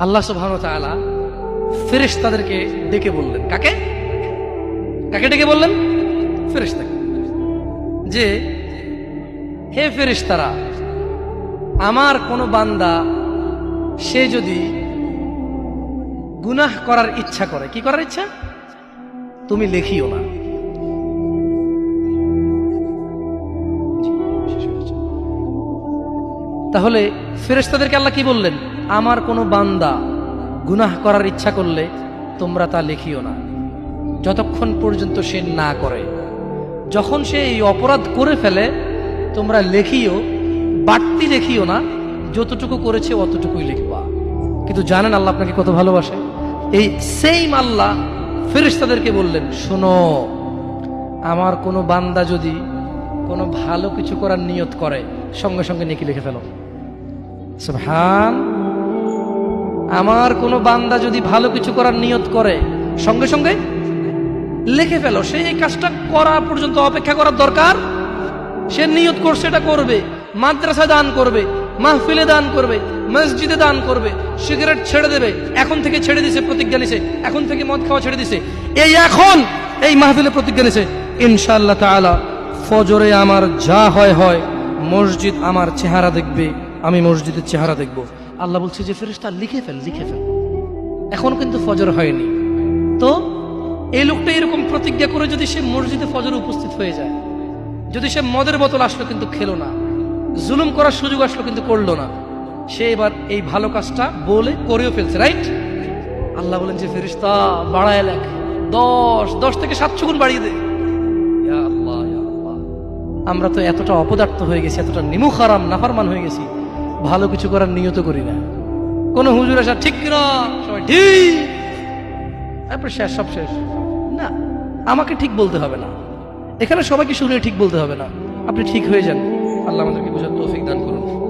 আল্লাহ সুবহান তাআলা ফেরেশ তাদেরকে ডেকে বললেন। কাকে? কাকে ডেকে বললেন? ফেরেশতাকে। যে, হে ফেরেশতারা, আমার কোনো বান্দা, সে যদি গুনাহ করার ইচ্ছা করে, কি করার ইচ্ছা? তুমি লেখিও না। তাহলে ফেরেশতাদেরকে আল্লাহ কি বললেন? আমার কোনো বান্দা গুনাহ করার ইচ্ছা করলে তোমরা তা লেখিও না। যতক্ষণ পর্যন্ত সে না করে। যখন সে এই অপরাধ করে ফেলে, তোমরা লেখিও, বাড়তি লেখিও না, যতটুকু করেছে অতটুকুই লিখবা। কিন্তু জানেন আল্লাহ আপনাকে কত ভালোবাসে? এই সেম আল্লাহ ফেরেশতাদেরকে বললেন, শোনো, আমার কোনো বান্দা যদি কোনো ভালো কিছু করার নিয়ত করে, সঙ্গে সঙ্গে নেকি লিখে ফেলো। সুবহান আমার কোনো বান্দা যদি ভালো কিছু করার নিয়ত করে, সঙ্গে সঙ্গে লিখে ফেলো, সে এই কাজটা করা পর্যন্ত অপেক্ষা করার দরকার? সে নিয়ত করছে এটা করবে, মাদ্রাসা দান করবে, মাহফিলে দান করবে, মসজিদে দান করবে, সিগারেট ছেড়ে দেবে, এখন থেকে ছেড়ে দিছে, প্রতিজ্ঞা নিছে, এখন থেকে মদ খাওয়া ছেড়ে দিছে, এই এখন এই মাহফিলে প্রতিজ্ঞা নিছে। ইনশাআল্লাহ তাআলা, ফজরে আমার যা হয় হয়, মসজিদ আমার চেহারা দেখবে, আমি মসজিদের চেহারা দেখব। আল্লাহ বলছে যে, ফেরেশতা লিখে ফেল লিখে ফেল। এখনও কিন্তু ফজর হয়নি। তো এই লোকটা এরকম প্রতিজ্ঞা করে যদি সে মসজিদে ফজরে উপস্থিত হয়ে যায়, যদি সে মদের বোতল আসলো কিন্তু খেলো না, জুলুম করার সুযোগ আসলো কিন্তু করল না, সে এবার এই ভালো কাজটা বলে করেও ফেলছে, রাইট? আল্লাহ বলেন যে ফেরিস্তা বাড়ায় লেখ। দশ দশ থেকে সাতশো গুণ বাড়িয়ে দে। আমরা তো এতটা অপদার্থ হয়ে গেছি, এতটা নিমুখ হারাম নাফারমান হয়ে গেছি। ভালো কিছু করার নিয়ত করি না। কোন হুজুর আসা ঠিক কিনা? সবাই ঠিক? তারপরে শেষ, সব শেষ। না, আমাকে ঠিক বলতে হবে না। এখানে সবাইকে শুনে ঠিক বলতে হবে না। আপনি ঠিক হয়ে যান। আল্লাহ আমাদেরকে বোঝার তৌফিক দান করুন।